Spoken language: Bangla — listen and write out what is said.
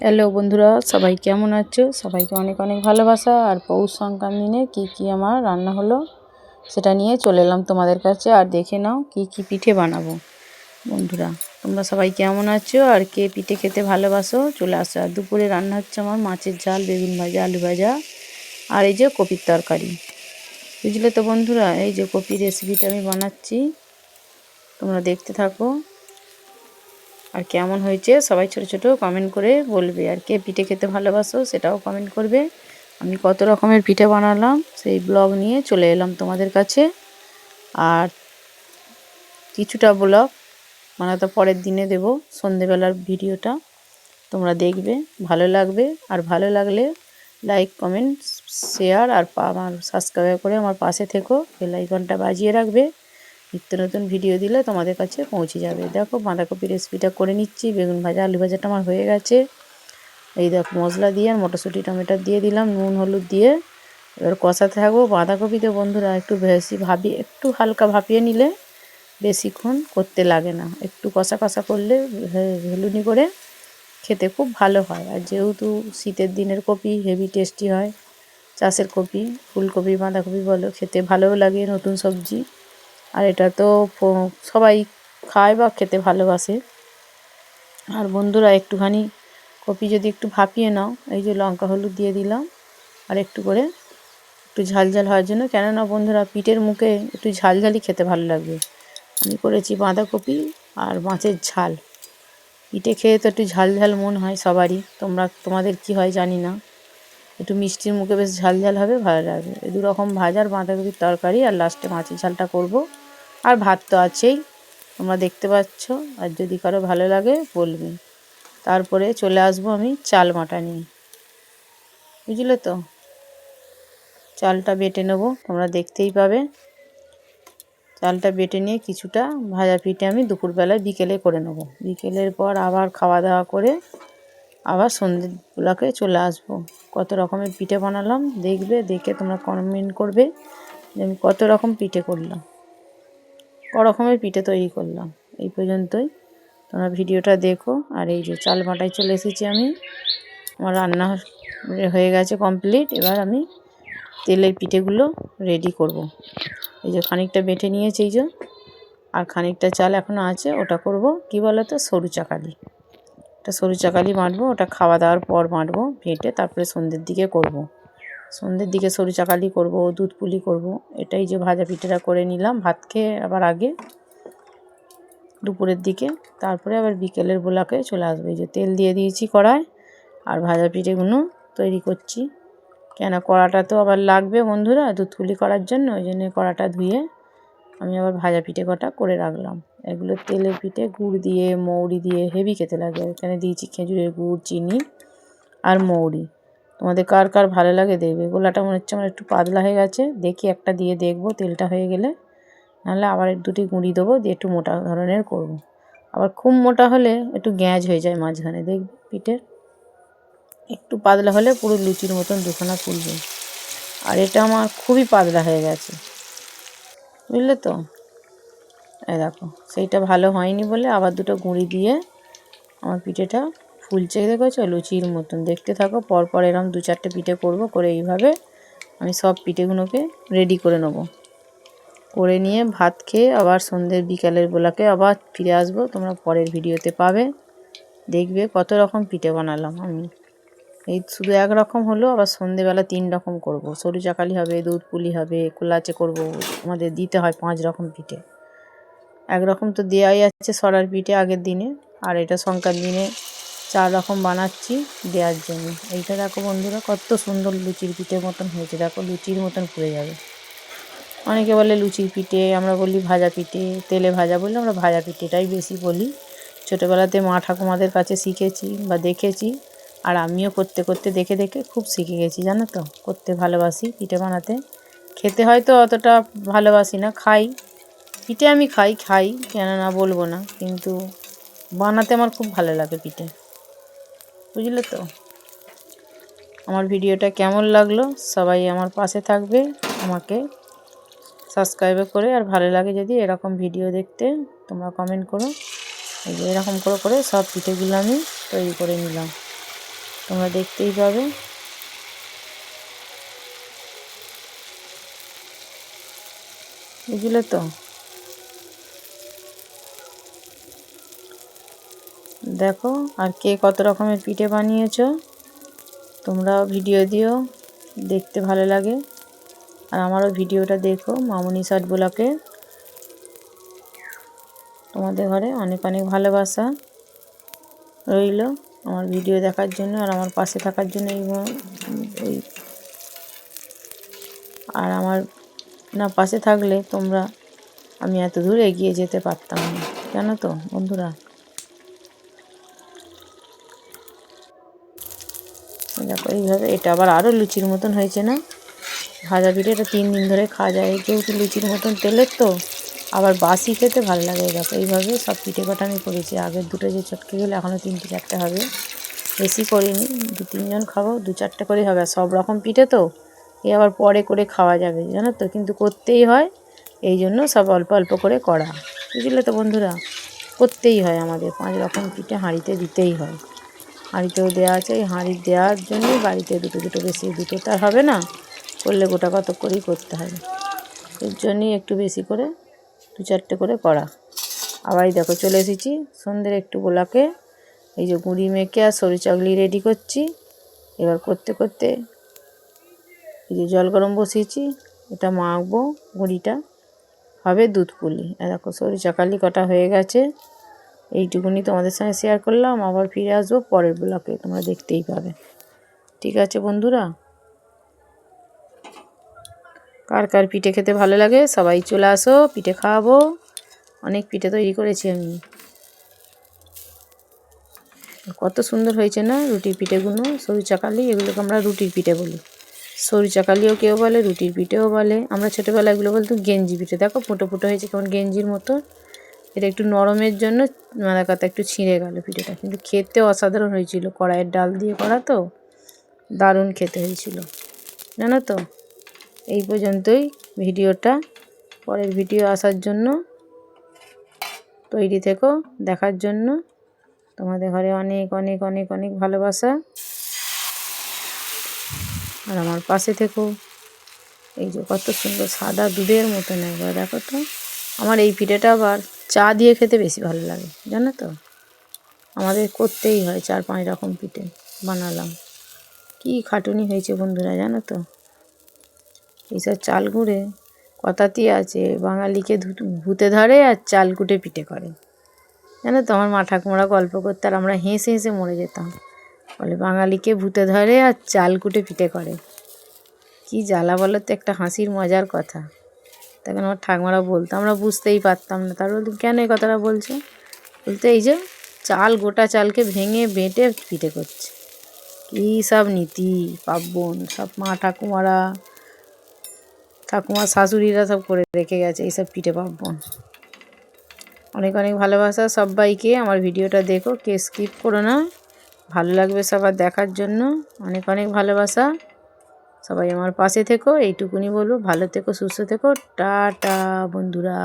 হ্যালো বন্ধুরা, সবাই কেমন আছো? সবাইকে অনেক অনেক ভালোবাসা। আর পৌষ সংক্রান্তিনে কী কী আমার রান্না হলো সেটা নিয়ে চলে এলাম তোমাদের কাছে। আর দেখে নাও কী কী পিঠে বানাবো। বন্ধুরা, তোমরা সবাই কেমন আছো? আর কে পিঠে খেতে ভালোবাসো? চলে আসো। আর দুপুরে রান্না হচ্ছে আমার মাছের ঝাল, বেগুন ভাজা, আলু ভাজা আর এই যে কপির তরকারি। বুঝলে তো বন্ধুরা, এই যে কপির রেসিপিটা আমি বানাচ্ছি। তোমরা দেখতে থাকো। আর কেমন হয়েছে সবাই ছোট ছোট কমেন্ট করে বলবে। আর কে পিঠে খেতে ভালোবাসো সেটাও কমেন্ট করবে। আমি কত রকমের পিঠে বানালাম, সেই ব্লগ নিয়ে চলে এলাম তোমাদের কাছে। আর কিছুটা ব্লগ মানে তো পরের দিনে দেব, সন্ধেবেলার ভিডিওটা। তোমরা দেখবে, ভালো লাগবে। আর ভালো লাগলে লাইক কমেন্ট শেয়ার আর আমার সাবস্ক্রাইব করে আমার পাশে থেকো। বেল আইকনটা বাজিয়ে রাখবে। নিত্য নতুন ভিডিও দিলে তোমাদের কাছে পৌঁছে যাবে। দেখো, বাঁধাকপি রেসিপিটা করে নিচ্ছি। বেগুন ভাজা, আলু ভাজাটা আমার হয়ে গেছে। এই দেখো, মশলা দিয়ে আর মটরশুঁটি, টমেটো দিয়ে দিলাম, নুন, হলুদ দিয়ে। এবার কষাতে থাকব। বাঁধাকপিতে বন্ধুরা, একটু বেশি ভাবি, একটু হালকা ভাপিয়ে নিলে বেশিক্ষণ করতে লাগে না। একটু কষা কষা করলে ভেলুনি করে খেতে খুব ভালো হয়। আর যেহেতু শীতের দিনের কপি, হেভি টেস্টি হয়, চাষের কপি, ফুলকপি, বাঁধাকপি বলো, খেতে ভালোও লাগে নতুন সবজি। আর এটা তো সবাই খায় বা খেতে ভালোবাসে। আর বন্ধুরা, একটুখানি কপি যদি একটু ভাপিয়ে নাও, এই যে লঙ্কা হলুদ দিয়ে দিলাম, আর একটু করে একটু ঝাল ঝাল হওয়ার জন্য। কেননা বন্ধুরা, পিঠের মুখে একটু ঝালঝালি খেতে ভালো লাগবে আমি করেছি বাঁধাকপি আর মাছের ঝাল। পিঠে খেয়ে তো একটু ঝাল ঝাল মন হয় সবারই। তোমরা, তোমাদের কি হয় জানি না। একটু মিষ্টির মুখে বেশ ঝাল ঝাল হবে, ভালো লাগবে। এই দু রকম ভাজার বাঁধাকপির তরকারি, আর লাস্টে মাছের ঝালটা করব। আর ভাত তো আছেই, তোমরা দেখতে পাচ্ছ, আর যদি কারও ভালো লাগে বলবে। তারপরে চলে আসব আমি চাল মাটা নিয়ে। বুঝলে তো? চালটা বেটে নেব, তোমরা দেখতেই পাবে। চালটা বেটে নিয়ে কিছুটা ভাজা পিঠে আমি দুপুরবেলায় বিকেলে করে নেব। বিকেলের পর আবার খাওয়া দাওয়া করে আবার সন্ধ্যেবেলাকে চলে আসব। কত রকমের পিঠে বানালাম, দেখবে, দেখে তোমরা কমেন্ট করবে যে আমি কত রকম পিঠে করলাম। ক রকমের পিঠে তৈরি করলাম, এই পর্যন্তই। তোমরা ভিডিওটা দেখো, আর এই যে চাল বাটায় চলে এসেছি আমি। আমার রান্না হয়ে গেছে কমপ্লিট এবার আমি তেলের পিঠেগুলো রেডি করব। এই যে খানিকটা বেটে নিয়েছি এই যে, আর খানিকটা চাল এখনও আছে, ওটা করব, কি বলো তো সরু চাকালি। ওটা সরু চাকালি বাঁটবো ওটা খাওয়া দাওয়ার পর বাঁটবো বেটে তারপরে সন্ধ্যের দিকে করব। সন্ধ্যের দিকে সরু চাকালি করব, দুধ পুলি করব, এটাই যে ভাজা পিঠেটা করে নিলাম, ভাত খেয়ে আবার আগে দুপুরের দিকে, তারপরে আবার বিকেলের বোলাকে চলে আসবে। যে তেল দিয়ে দিয়েছি কড়ায় আর ভাজা পিঠেগুলো তৈরি করছি। কেন কড়াটা তো আবার লাগবে বন্ধুরা দুধ পুলি করার জন্য, ওই জন্য কড়াটা ধুয়ে আমি আবার ভাজা পিঠে কটা করে রাখলাম। এগুলো তেলে পিঠে গুড় দিয়ে, মৌরি দিয়ে হেভি খেতে লাগে। এখানে দিয়েছি খেজুরের গুড়, চিনি আর মৌরি। তোমাদের কার কার ভালো লাগে দেখবে। গোলাটা মনে হচ্ছে আমার একটু পাতলা হয়ে গেছে। দেখি একটা দিয়ে দেখব তেলটা হয়ে গেলে। নাহলে আবার দুটি গুঁড়ি দেবো, দিয়ে একটু মোটা ধরনের করব। আবার খুব মোটা হলে একটু গ্যাঁজ হয়ে যায় মাঝখানে, দেখবে পিঠের একটু পাতলা হলে পুরো লুচির মতন দুখানা ফুলবে। আর এটা আমার খুবই পাতলা হয়ে গেছে। বুঝলে তো? এই দেখো, সেইটা ভালো হয়নি বলে আবার দুটো গুঁড়ি দিয়ে আমার পিঠেটা ফুলছে, দেখেছ? লুচির মতন। দেখতে থাকো, পরপর এরকম দু চারটে পিঠে করব, করে এইভাবে আমি সব পিঠেগুলোকে রেডি করে নেব। করে নিয়ে ভাত খেয়ে আবার সন্ধ্যের বিকালের বেলাকে আবার ফিরে আসব, তোমরা পরের ভিডিওতে পাবে। দেখবে কত রকম পিঠে বানালাম আমি। এই শুধু এক রকম হলো, আবার সন্ধেবেলা তিন রকম করব। সরু চাকালি হবে, দুধ পুলি হবে, কোলাচে করব, আমাদের দিতে হয় পাঁচ রকম পিঠে। একরকম তো দেওয়াই আছে সরার পিঠে আগের দিনে। আর এটা সংক্রান্তি দিনে চার রকম বানাচ্ছি দেওয়ার জন্য। এইটা দেখো বন্ধুরা, কত সুন্দর লুচির পিঠের মতন হয়েছে। দেখো লুচির মতন পুড়ে যাবে। অনেকে বলে লুচির পিঠে, আমরা বলি ভাজা পিঠে, তেলে ভাজা বললে আমরা ভাজা পিঠেটাই বেশি বলি। ছোটোবেলাতে মা ঠাকুমাদের কাছে শিখেছি বা দেখেছি, আর আমিও করতে করতে দেখে দেখে খুব শিখে গেছি, জানো তো? করতে ভালোবাসি পিঠে বানাতে। খেতে হয়তো অতটা ভালোবাসি না, খাই। পিঠে আমি খাই খাই কেন না বলব না, কিন্তু বানাতে আমার খুব ভালো লাগে পিঠে। বুঝলে তো? আমার ভিডিওটা কেমন লাগল, সবাই আমার পাশে থাকবে, আমাকে সাবস্ক্রাইব করে, আর ভালো লাগে যদি এরকম ভিডিও দেখতে, তোমরা কমেন্ট করো। এই যে এরকম করে করে সব পিঠেগুলো আমি তৈরি করে নিলাম। তোমরা দেখতেই পাবে। বুঝলে তো? দেখো, আর কে কত রকমের পিঠে বানিয়েছো, তোমরাও ভিডিও দিও, দেখতে ভালো লাগে। আর আমারও ভিডিওটা দেখো, মামুনি ষাট ব্লকে। তোমাদের ঘরে অনেক অনেক ভালোবাসা রইল আমার ভিডিও দেখার জন্য আর আমার পাশে থাকার জন্য এই আর আমার না পাশে থাকলে তোমরা আমি এত দূর এগিয়ে যেতে পারতাম না, জানো তো বন্ধুরা। দেখো এইভাবে, এটা আবার আরও লুচির মতন হয়েছে না? ভাজা পিঠে এটা তিন দিন ধরে খাওয়া যায়। যেহেতু লুচির মতন তেলের তো, আবার বাসি খেতে ভালো লাগে। দেখো, এইভাবে সব পিঠে কটা আমি করেছি। আগের দুটো যে চটকে গেলে এখনও তিনটে, চারটে হবে। বেশি করিনি, দু তিনজন খাব, দু চারটে করেই হবে। আর সব রকম পিঠে তো, এ আবার পরে করে খাওয়া যাবে, জানো তো? কিন্তু করতেই হয়, এই জন্য সব অল্প অল্প করে করা। বুঝলে তো বন্ধুরা? করতেই হয় আমাদের, পাঁচ রকম পিঠে হাঁড়িতে দিতেই হয়। হাঁড়িতেও দেওয়া আছে, এই হাঁড়ি দেওয়ার জন্যই বাড়িতে দুটো দুটো বেশি, দুটো তো আর হবে না। করলে গোটা কত করেই করতে হবে। এর জন্যই একটু বেশি করে, দু চারটে করে করা। আবার দেখো চলে এসেছি, সন্ধ্যের একটু গোলাকে এই যে গুঁড়ি মেখে আর সরু চাকলি রেডি করছি। এবার করতে করতে এই যে জল গরম বসিয়েছি, এটা মাখবো গুঁড়িটা। হবে দুধ পুলি দেখো সরু চাকালি কটা হয়ে গেছে। এইটুকুনি তোমাদের সঙ্গে শেয়ার করলাম। আবার ফিরে আসব পরের ব্লকে তোমরা দেখতেই পাবে। ঠিক আছে বন্ধুরা? কার কার পিঠে খেতে ভালো লাগে, সবাই চলে আসো, পিঠে খাওয়াবো। অনেক পিঠে তৈরি করেছি আমি। কত সুন্দর হয়েছে না রুটির পিঠেগুলো? সরু চাকালি এগুলোকে আমরা রুটির পিঠে বলি। সরু চাকালিও কেউ বলে, রুটির পিঠেও বলে। আমরা ছোটোবেলা এগুলো বলতো গেঞ্জি পিঠে। দেখো, ফুটো ফুটো হয়েছে কেমন গেঞ্জির মতো। এটা একটু নরমের জন্য মাদাকাতা একটু ছিঁড়ে গেল পিঠেটা। কিন্তু খেতে অসাধারণ হয়েছিল। কড়াইয়ের ডাল দিয়ে করা তো দারুণ খেতে হয়েছিল। জানো তো? এই পর্যন্তই ভিডিওটা। পরের ভিডিও আসার জন্য তৈরি থেকো, দেখার জন্য। তোমাদের ঘরে অনেক অনেক অনেক অনেক ভালোবাসা। আর আমার পাশে থেকো। এই যে কত সুন্দর সাদা দুধের মতন একবার দেখো তো। আমার এই পিঠেটা আবার চা দিয়ে খেতে বেশি ভালো লাগে, জানো তো? আমাদের করতেই হয় চার পাঁচ রকম পিঠে বানালাম। কি খাটুনি হয়েছে বন্ধুরা, জানো তো? এইসব চাল গুঁড়ে কথাতেই আছে, বাঙালিকে ভূতে ধরে আর চাল কুটে পিঠে করে। জানো তো, আমার মা ঠাকুমারা গল্প করতে আর আমরা হেসে হেসে মরে যেতাম। বলে বাঙালিকে ভূতে ধরে আর চাল কুটে পিঠে করে। কি জ্বালা বলো তো, একটা হাসির মজার কথা। তখন আমার ঠাকুমারা বলতো? আমরা বুঝতেই পারতাম না। তার বলতো, কেন এই কথাটা বলছে? বলতে, এই যে চাল, গোটা চালকে ভেঙে বেটে পিঠে করছে। কী সব নীতি, পার্বণ, সব মা ঠাকুমারা, ঠাকুমার শাশুড়িরা সব করে রেখে গেছে এইসব পিঠে পার্বণ। অনেক অনেক ভালোবাসা সবাইকে। আমার ভিডিওটা দেখো কে স্কিপ করো না। ভালো লাগবে সবার দেখার জন্য। অনেক অনেক ভালোবাসা। সবাই আমার পাশে থেকো এইটুকুনি বলব। ভালো থেকো সুস্থ থেকো। টাটা বন্ধুরা।